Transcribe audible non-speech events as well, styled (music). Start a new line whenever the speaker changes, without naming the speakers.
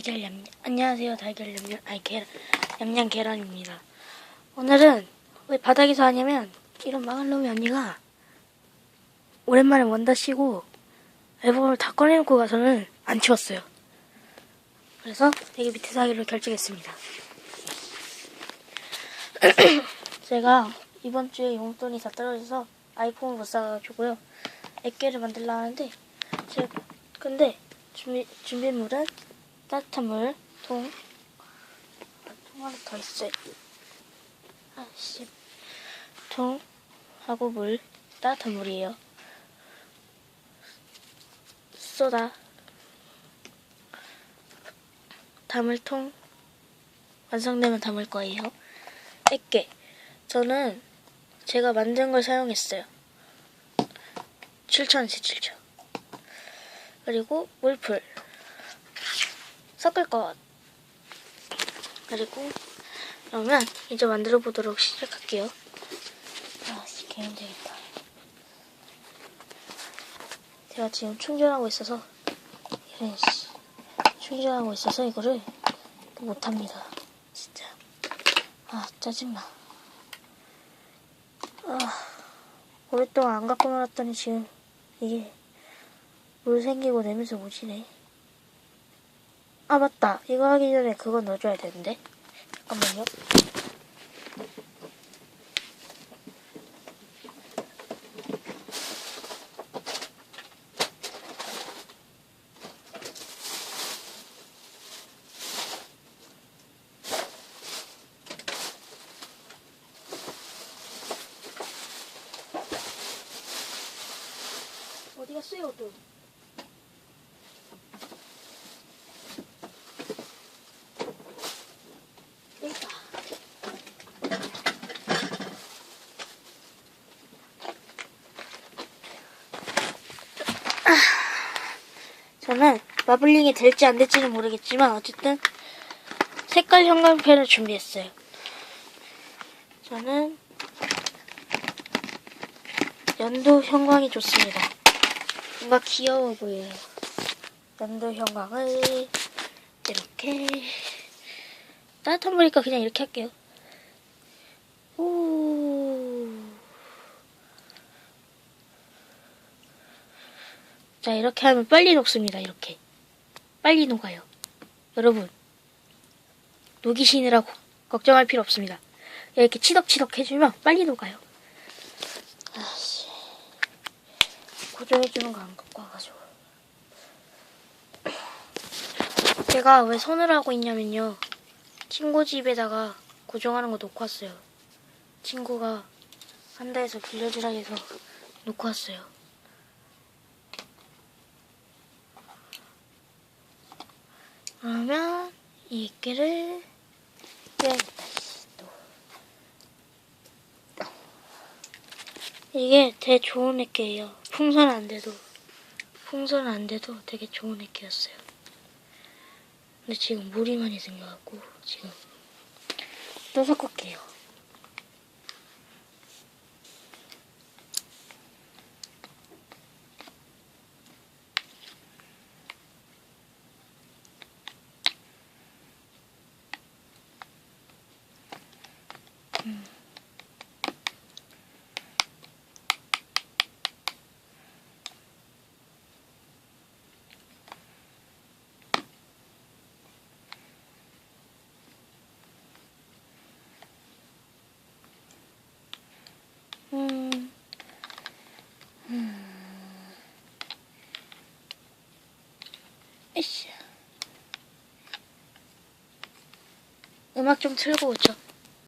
달걀 얌 안녕하세요 달걀 얌얌 아니 계란 얌얌 계란입니다. 오늘은 왜 바닥에서 하냐면 이런 망할 놈의 언니가 오랜만에 원다 쉬고 앨범을 다 꺼내놓고 가서는 안 치웠어요. 그래서 여기 밑에서 하기로 결정했습니다. (clears throat) 제가 이번 주에 용돈이 다 떨어져서 아이폰을 못 사가지고요. 액계를 만들려 하는데 제 근데 준비 준비물은 따뜻한 물, 통, 아, 통 하나 더 있어요. 아씨, 통 하고 물, 따뜻한 물이에요. 소다, 담을 통 완성되면 담을 거예요. 액계, 저는 제가 만든 걸 사용했어요. 7,000원치 7,000원. 그리고 물풀 섞을 것 그리고 그러면 이제 만들어 보도록 시작할게요. 아씨 개 힘들겠다. 제가 지금 충전하고 있어서 이런 씨 충전하고 있어서 이거를 못합니다. 진짜. 아 짜증나. 아 오랫동안 안 갖고 놀았더니 지금 이게 물 생기고 내면서 오지네. 아 맞다. 이거 하기 전에 그거 넣어줘야 되는데. 잠깐만요. 어디 갔어요, 또? 여기 있다. 아, 저는 마블링이 될지 안 될지는 모르겠지만 어쨌든 색깔 형광펜을 준비했어요. 저는 연도 형광이 좋습니다. 뭔가 귀여워 보여요. 연도 형광을 이렇게 따뜻한 물이니까 그냥 이렇게 할게요. 오. 자, 이렇게 하면 빨리 녹습니다. 이렇게. 빨리 녹아요. 여러분, 녹이시느라고 걱정할 필요 없습니다. 이렇게 치덕치덕 해주면 빨리 녹아요. 아씨. 고정해주는 거 안 갖고 와가지고. 제가 왜 손을 하고 있냐면요. 친구 집에다가 고정하는 거 놓고 왔어요. 친구가 한다 해서 빌려주라 해서 놓고 왔어요. 그러면 이 액기를 빼야겠다. 씨, 또. 이게 되게 좋은 액기예요. 풍선 안 돼도 풍선 안 돼도 되게 좋은 액기였어요. 근데 지금 물이 많이 생겨갖고 지금 또 섞을게요. 음. 음. 음악 좀 틀고 오죠.